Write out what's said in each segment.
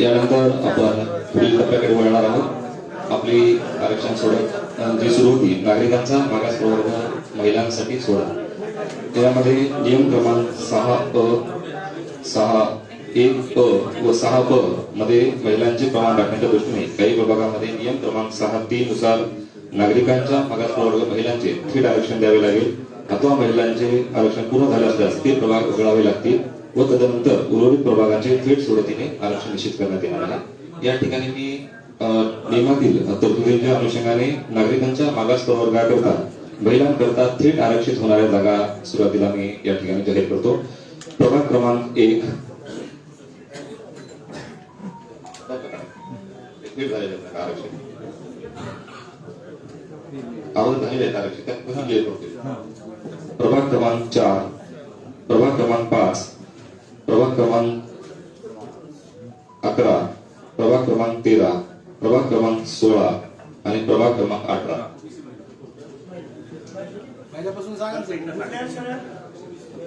यानंतर आपण पुढील टप्प्याकडे वळणार आहोत. आपली आरक्षण सोडत जी सुरू होती नागरिकांचा मागास प्रवर्ग महिलांसाठी सोडा. त्यामध्ये नियम क्रमांक सहा अ सहा एक अ व सहा ब मध्ये महिलांचे प्रमाण राखण्याच्या दृष्टीने काही विभागामध्ये नियम क्रमांक सहा तीन नुसार नागरिकांच्या मागास प्रवर्ग महिलांचे थेट आरक्षण द्यावे लागेल. अथवा महिलांचे आरक्षण पूर्ण झाले असल्यास ते प्रभाग वगळावे लागतील. व तदनंतर उर्वरित प्रभागाचे थेट सोडतीने आरक्षण निश्चित करण्यात येणार आहे. या ठिकाणी मी नियमातील तरतुदींच्या अनुषंगाने नागरिकांच्या मागास प्रवर्गाकरता महिलांकरता थेट आरक्षित होणाऱ्या जागा सुरुवातीला मी या ठिकाणी जाहीर करतो. प्रभाग क्रमांक एक. आरक्षित प्रभाग क्रमांक चार. प्रभाग क्रमांक पाच. प्रभाग क्रमांक अकरा प्रभाग क्रमांक तेरा प्रभाग क्रमांक सोळा आणि प्रभाग क्रमांक अठरा.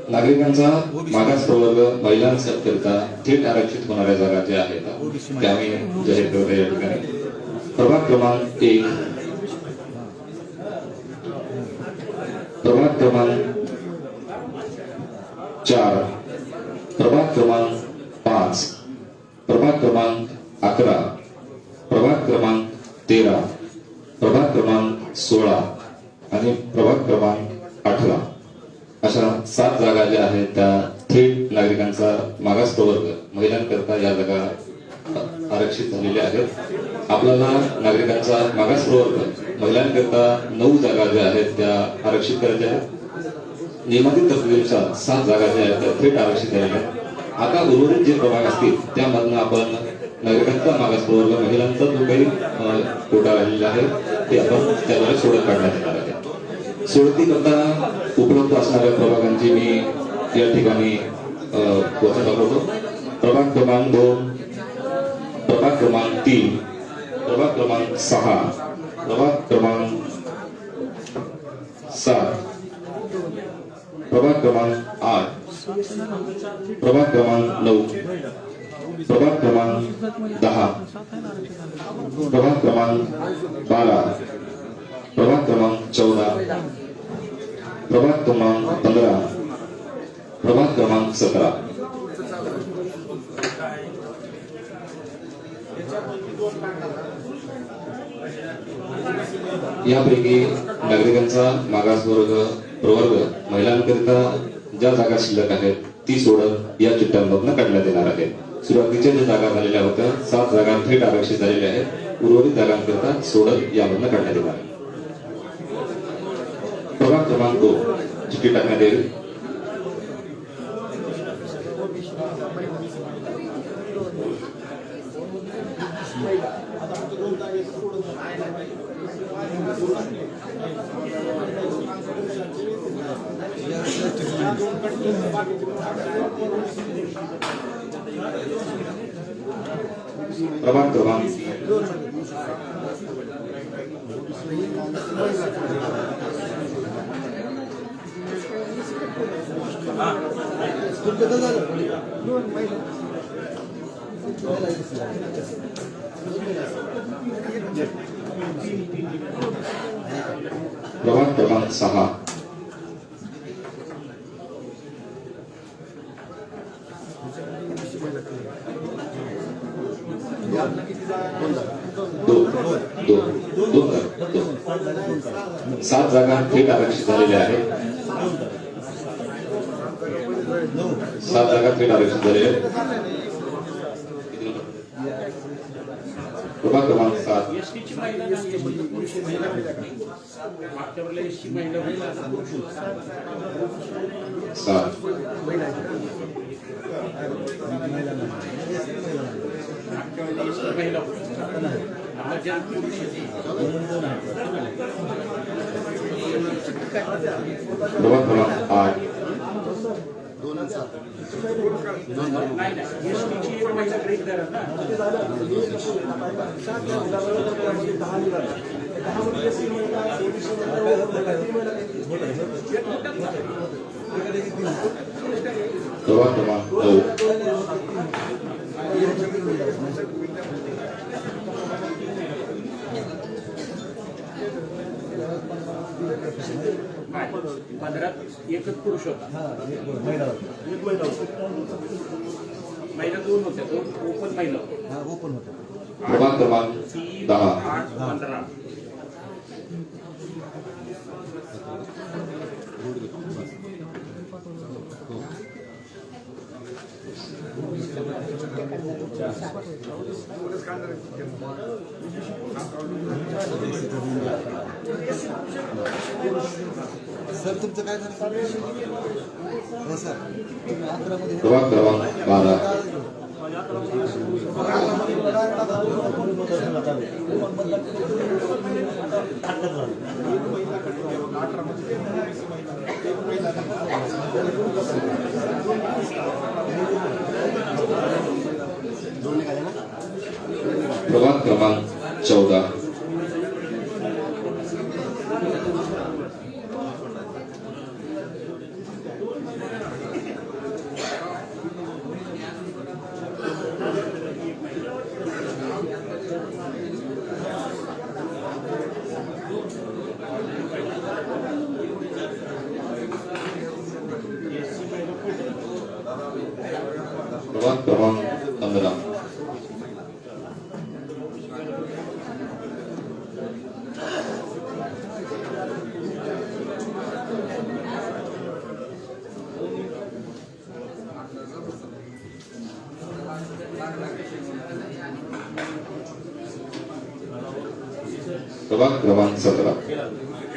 नागरिकांचा मागास प्रवर्ग महिलांकरिता थेट आरक्षित होणाऱ्या जागा ज्या आहेत त्या आम्ही जाहीर करतो या ठिकाणी. प्रभाग क्रमांक एक. प्रभाग क्रमांक चार प्रभाग क्रमांक पाच प्रभाग क्रमांक अकरा. प्रभाग क्रमांक तेरा. प्रभाग क्रमांक सोळा. आणि प्रभाग क्रमांक अठरा. अशा सात जागा ज्या आहेत त्या थेट नागरिकांचा मागास प्रवर्ग महिलांकरता या जागा आरक्षित झालेल्या आहेत. आपल्याला नागरिकांचा मागास प्रवर्ग महिलांकरता नऊ जागा ज्या आहेत त्या आरक्षित करायच्या आहेत. नियमातील तरतुदीनुसार सात जागा ज्या आहेत त्या थेट आरक्षित झालेल्या आहेत. आता उर्वरित जे प्रभाग असतील त्यामधनं आपण नागरिकांचा मागास प्रवर्ग महिलांचा जो काही कोटा राहिलेला आहे ते आपण त्याद्वारे सोडत काढण्यात येणार आहे. सोडती करता उपलब्ध असणाऱ्या प्रभागांची मी या ठिकाणी वचन दाखवतो प्रभाग क्रमांक दोन प्रभाग क्रमांक तीन प्रभाग क्रमांक सहा प्रभाग क्रमांक सात प्रभाग क्रमांक आठ. प्रभाग क्रमांक नऊ. प्रभाग क्रमांक दहा. प्रभाग क्रमांक बारा. प्रभाग क्रमांक चौदा. प्रभाग क्रमांक पंधरा. प्रभाग क्रमांक सतरा. यापैकी नागरिकांचा मागास वर्ग प्रवर्ग महिलांकरिता ज्या जागा शिल्लक आहेत ती सोडत या चिठ्ठ्यांमधून काढण्यात येणार आहे सुरुवातीच्या ज्या जागा झालेल्या होत्या सात जागा थेट आरक्षित झालेल्या आहेत. उर्वरित जागांकरिता सोडत यामधून काढण्यात येणार आहे प्रभाग क्रमांक दोन चिठ्ठी टाकण्यात येईल. Thank you. तीन तुमचं तर झालं. प्रभाग क्रमांक सहा दोन दोन दोन दोन सात जागा थेट आरक्षित झालेल्या आहेत. सात जागा थेट आरक्षित झालेल्या आहेत. प्रभाग क्रमांक सात एसटीची महिला नाही एसटी पुरुष महिला मागच्या वेळेला एसटी महिला महिला आता पुरुष सात मागच्या वेळेला एसटी महिला होती. आता ज्या पुरुष आहेत, प्रभाग क्रमांक आठ नाही नाही एसटीची एक महिला ब्रेक धरा ना प्रभाग क्रमांक नऊ पंधरात एकच पुरुष होता. हा एक महिला होता. दोन होत्या दोन ओपन महिला होत्या. हा ओपन होता प्रभाग क्रमांक तीन दहा. आठ पंधरा. सर तुमचं काय झालं? हो सर. तुम्ही अकरामध्ये प्रभाग क्रमांक बारा. प्रभाग क्रमांक चौदा प्रभाग क्रमांक पंधरा प्रभाग क्रमांक सतरा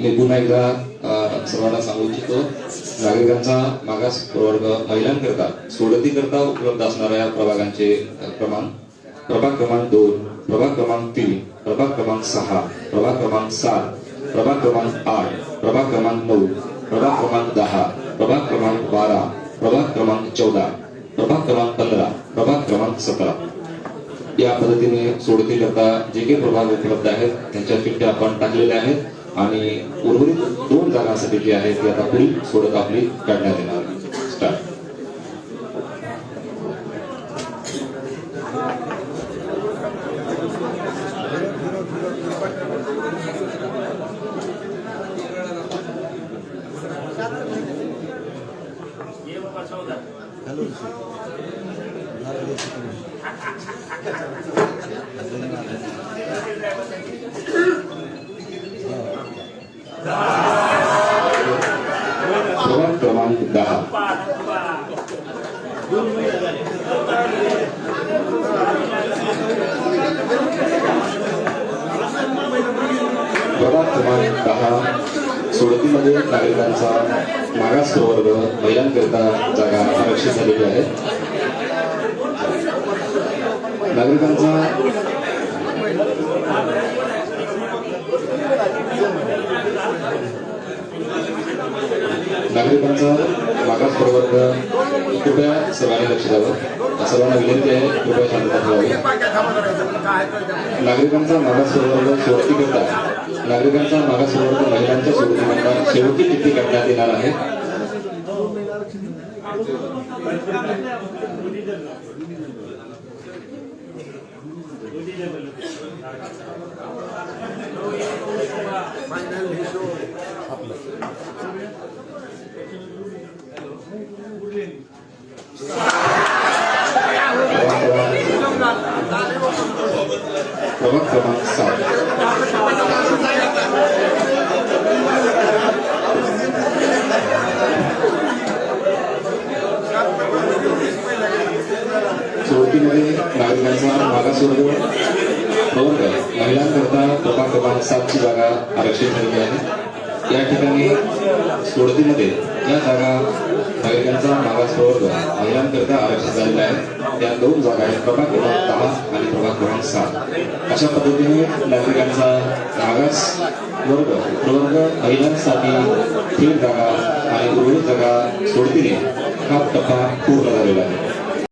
मी पुन्हा एकदा सर्वांना सांगू इच्छितो नागरिकांचा मागास प्रवर्ग महिलांकरता सोडतीकरता उपलब्ध असणाऱ्या प्रभागांचे क्रमांक प्रभाग क्रमांक दोन प्रभाग क्रमांक तीन प्रभाग क्रमांक सहा प्रभाग क्रमांक सात प्रभाग क्रमांक आठ प्रभाग क्रमांक नऊ प्रभाग क्रमांक दहा प्रभाग क्रमांक बारा प्रभाग क्रमांक चौदा प्रभाग क्रमांक पंधरा प्रभाग क्रमांक सतरा या पद्धतीने सोडतीकरता जे काही प्रभाग उपलब्ध आहेत त्यांच्या चिठ्ठ्या आपण टाकलेल्या आहेत आणि उर्वरित दोन जागांसाठी जी आहे ती आता पुढील सोडत आपली काढण्यात येणार आहे. स्टार्ट हॅलो प्रभाग क्रमांक दहा. प्रभाग क्रमांक दहा. सोडतीमध्ये नागरिकांचा मागास प्रवर्ग महिलांकरिता जागा आरक्षित झालेली आहे. नागरिकांचा नागरिकांचा मागास प्रवर्ग कृपया सर्वांनी लक्ष द्यावं. सर्वांना विनंती आहे कृपया शांतता ठेवावी. नागरिकांचा मागास प्रवर्ग सोडती करता नागरिकांचा मागास प्रवर्ग महिलांच्या सोडतीकरता शेवटी किती करण्यात येणार आहे. प्रभाग क्रमांक सात सोडतीमध्ये नागरिकांचा मागासवर्ग प्रवर्ग महिलांकरता प्रभाग क्रमांक सातची जागा आरक्षित झालेली आहे. या ठिकाणी सोडतीमध्ये या जागा नागरिकांचा मागास प्रवर्ग महिलांकरता आरक्षित झालेल्या आहेत. त्या दोन जागा आहेत. प्रभाग क्रमांक दहा आणि प्रभाग क्रमांक सात. अशा पद्धतीने नागरिकांचा मागास वर्ग प्रवर्ग महिलांसाठी थेट जागा आणि उर्वरित जागा सोडतीने हा टप्पा पूर्ण झालेला आहे.